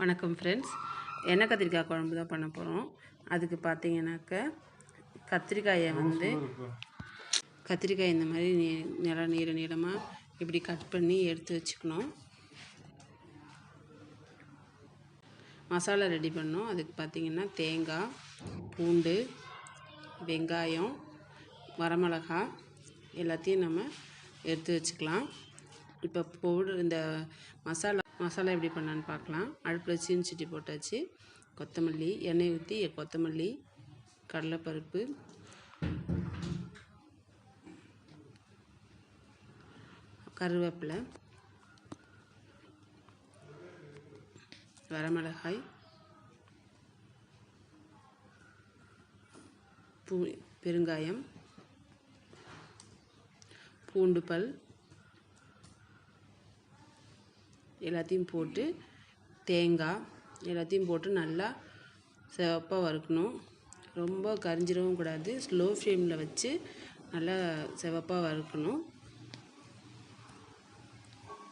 வணக்கம் ஃப்ரெண்ட்ஸ் எண்ணெய் கத்திரிக்காய் குழம்பு தான் பண்ண போகிறோம் அதுக்கு பார்த்தீங்கன்னாக்க கத்திரிக்காயை வந்து கத்திரிக்காய் இந்த மாதிரி நீ நில நீர நீளமாக இப்படி கட் பண்ணி எடுத்து வச்சுக்கணும். மசாலா ரெடி பண்ணோம். அதுக்கு பார்த்தீங்கன்னா தேங்காய் பூண்டு வெங்காயம் வரமிளகாய் எல்லாத்தையும் நம்ம எடுத்து வச்சுக்கலாம். இப்போ பவுடர் இந்த மசாலா மசாலா எப்படி பண்ணான்னு பார்க்கலாம். அடுப்பில் சீனி சட்டி போட்டாச்சு. கொத்தமல்லி எண்ணெய் ஊற்றி கொத்தமல்லி கடலைப்பருப்பு. கருவேப்பிலை. வரமிளகாய். பூ பெருங்காயம். பூண்டு பல். எல்லாத்தையும் போட்டு தேங்காய் எல்லாத்தையும் போட்டு நல்லா சிவப்பாக வறுக்கணும். ரொம்ப கரிஞ்சிடவும் கூடாது. ஸ்லோ ஃப்ளேமில் வச்சு நல்லா சிவப்பாக வறுக்கணும்.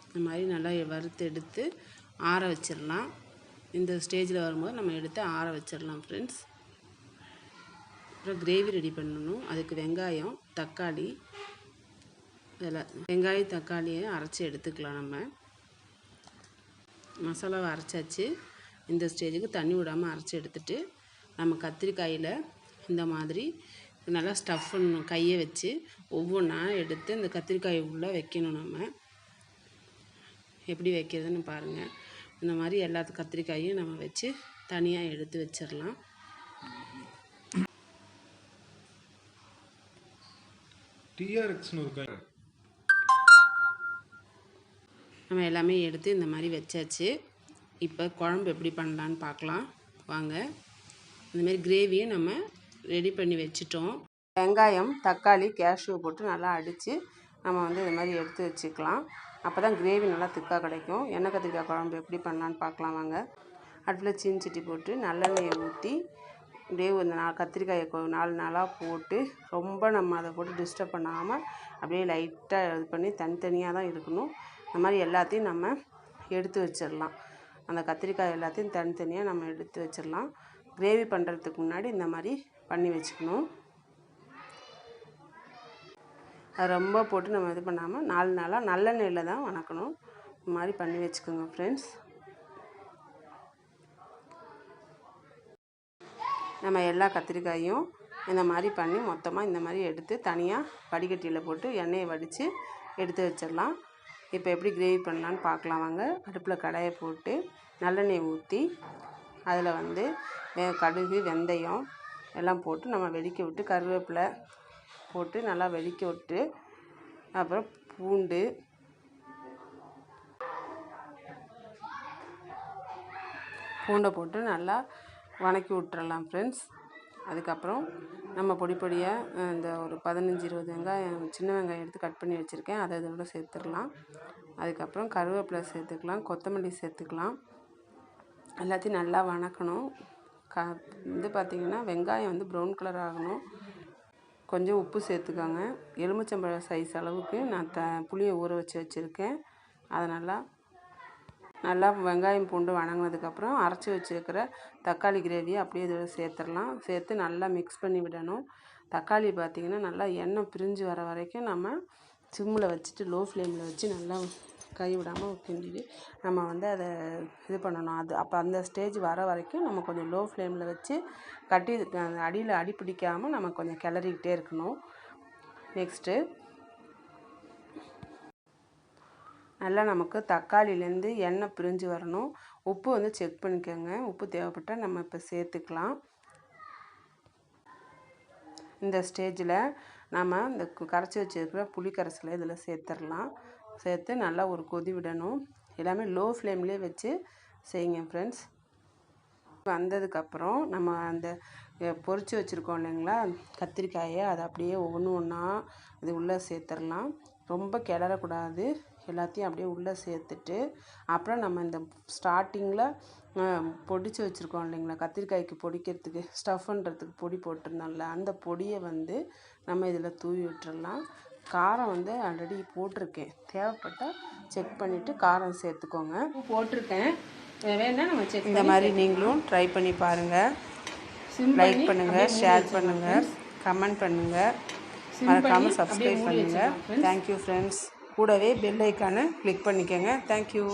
இந்த மாதிரி நல்லா வறுத்து எடுத்து ஆற வச்சிடலாம். இந்த ஸ்டேஜில் வரும்போது நம்ம எடுத்து ஆற வச்சிடலாம் ஃப்ரெண்ட்ஸ் அப்புறம் கிரேவி ரெடி பண்ணணும். அதுக்கு வெங்காயம் தக்காளி இதில் வெங்காயம் தக்காளியை அரைச்சி எடுத்துக்கலாம் நம்ம. மசாலாவை அரைச்சாச்சு. இந்த ஸ்டேஜுக்கு தண்ணி விடாமல் அரைச்சி எடுத்துட்டு நம்ம கத்திரிக்காயில் இந்த மாதிரி நல்லா ஸ்டஃப் கையை வச்சு ஒவ்வொன்றா எடுத்து இந்த கத்திரிக்காய் உள்ளே வைக்கணும் நம்ம. எப்படி வைக்கிறதுன்னு பாருங்கள் இந்த மாதிரி எல்லா கத்திரிக்காயும் நம்ம வச்சு தனியாக எடுத்து வச்சிடலாம். டிஆர்எக்ஸ்னு ஒரு நம்ம எல்லாமே எடுத்து இந்த மாதிரி வச்சாச்சு. இப்போ குழம்பு எப்படி பண்ணலான்னு பார்க்கலாம். வாங்க. இந்தமாரி கிரேவியை நம்ம ரெடி பண்ணி வச்சிட்டோம். வெங்காயம் தக்காளி கேஷ்யூ போட்டு நல்லா அடித்து நம்ம வந்து இது மாதிரி எடுத்து வச்சுக்கலாம். அப்போ தான் கிரேவி நல்லா திக்காக கிடைக்கும். எண்ணெய் கத்திரிக்காய் குழம்பு எப்படி பண்ணலான்னு பார்க்கலாம் வாங்க. அடுப்பில் சீனி சட்டி போட்டு நல்லெண்ணெயை ஊற்றி அப்படியே ஒரு நாலு கத்திரிக்காயை நாலு நாளாக போட்டு ரொம்ப நம்ம அதை போட்டு டிஸ்டர்ப் பண்ணாமல் அப்படியே லைட்டாக இது பண்ணி தனித்தனியாக தான் இருக்கணும். இந்த மாதிரி எல்லாத்தையும் நம்ம எடுத்து வச்சிடலாம். அந்த கத்திரிக்காய் எல்லாத்தையும் தனித்தனியாக நம்ம எடுத்து வச்சிடலாம். கிரேவி பண்ணுறதுக்கு முன்னாடி இந்த மாதிரி பண்ணி வச்சுக்கணும். அது ரொம்ப போட்டு நம்ம இது பண்ணாமல் நாலு நாளாக நல்லெண்ணெயில் தான் வணக்கணும். இந்த மாதிரி பண்ணி வச்சுக்கோங்க ஃப்ரெண்ட்ஸ் நம்ம எல்லா கத்திரிக்காயும் இந்த மாதிரி பண்ணி மொத்தமாக இந்த மாதிரி எடுத்து தனியாக வடிகட்டியில் போட்டு எண்ணெயை வடித்து எடுத்து வச்சிடலாம். இப்போ எப்படி கிரேவி பண்ணலான்னு பார்க்கலாம் வாங்க. அடுப்பில் கடாயை போட்டு நல்லெண்ணெய் ஊற்றி அதில் வந்து கடுகு வெந்தயம் எல்லாம் போட்டு நம்ம வெடிக்க விட்டு கருவேப்பிலை போட்டு நல்லா வெடிக்க விட்டு அப்புறம் பூண்டு பூண்டை போட்டு நல்லா வணக்கி விட்டுறலாம் ஃப்ரெண்ட்ஸ் அதுக்கப்புறம் நம்ம பொடி பொடியாக இந்த ஒரு பதினஞ்சு இருபது வெங்காயம் சின்ன வெங்காயம் எடுத்து கட் பண்ணி வச்சுருக்கேன். அதை இதோட சேர்த்துக்கலாம் அதுக்கப்புறம் கருவேப்பிலை சேர்த்துக்கலாம் கொத்தமல்லி சேர்த்துக்கலாம். எல்லாத்தையும் நல்லா வணக்கணும். க இது பார்த்திங்கன்னா வெங்காயம் வந்து ப்ரௌன் கலர் ஆகணும். கொஞ்சம் உப்பு சேர்த்துக்கோங்க. எலுமிச்சம்பழம் சைஸ் அளவுக்கு நான் த புளியை ஊற வச்சு வச்சுருக்கேன். அதை நல்லா நல்லா வெங்காயம் பூண்டு வணங்கினதுக்கப்புறம் அரைச்சி வச்சுருக்கிற தக்காளி கிரேவியை அப்படியே இதோட சேர்த்துடலாம். சேர்த்து நல்லா மிக்ஸ் பண்ணி விடணும். தக்காளி பார்த்திங்கன்னா நல்லா எண்ணெய் பிரிஞ்சு வர வரைக்கும் நம்ம சிம்மில் வச்சுட்டு லோ ஃப்ளேமில் வச்சு நல்லா கை விடாமல் கிண்டிட்டு நம்ம வந்து அதை இது பண்ணணும். அது அப்போ அந்த ஸ்டேஜ் வர வரைக்கும் நம்ம கொஞ்சம் லோ ஃப்ளேமில் வச்சு கட்டி அடியில் அடி பிடிக்காமல் நம்ம கொஞ்சம் கிளறிக்கிட்டே இருக்கணும். நெக்ஸ்ட்டு நல்லா நமக்கு தக்காளிலேருந்து எண்ணெய் பிரிஞ்சு வரணும். உப்பு வந்து செக் பண்ணிக்கோங்க. உப்பு தேவைப்பட்டால் நம்ம இப்போ சேர்த்துக்கலாம். இந்த ஸ்டேஜில் நம்ம இந்த கரைச்சி வச்சிருக்கிற புளி கரைசலை இதில் சேர்த்துடலாம். சேர்த்து நல்லா ஒரு கொதி விடணும். எல்லாமே லோ ஃப்ளேம்லேயே வச்சு செய்யுங்க ஃப்ரெண்ட்ஸ் வந்ததுக்கப்புறம் நம்ம அந்த பொறிச்சு வச்சுருக்கோம் இல்லைங்களா? கத்திரிக்காயை அதை அப்படியே ஒவ்வொன்று ஒன்றா அது உள்ளே சேர்த்துடலாம். ரொம்ப கிளறக்கூடாது. எல்லாத்தையும் அப்படியே உள்ளே சேர்த்துட்டு அப்புறம் நம்ம இந்த ஸ்டார்டிங்கில் பொடிச்சு வச்சுருக்கோம் இல்லைங்களா? கத்திரிக்காய்க்கு பொடிக்கிறதுக்கு ஸ்டஃப் பண்ணுறதுக்கு பொடி போட்டிருந்தோம்ல அந்த பொடியை வந்து நம்ம இதில் தூவி விட்டுறலாம். காரம் வந்து ஆல்ரெடி போட்டிருக்கேன். தேவைப்பட்டால் செக் பண்ணிவிட்டு காரம் சேர்த்துக்கோங்க. போட்டிருக்கேன். வேணா நம்ம செக் இந்த மாதிரி நீங்களும் ட்ரை பண்ணி பாருங்கள் லைக் பண்ணுங்கள் ஷேர் பண்ணுங்கள் கமெண்ட் பண்ணுங்கள் மறக்காமல் சப்ஸ்கிரைப் பண்ணுங்கள் தேங்க்யூ ஃப்ரெண்ட்ஸ் கூடவே பெல் ஐக்கானை கிளிக் பண்ணிக்கோங்க. Thank you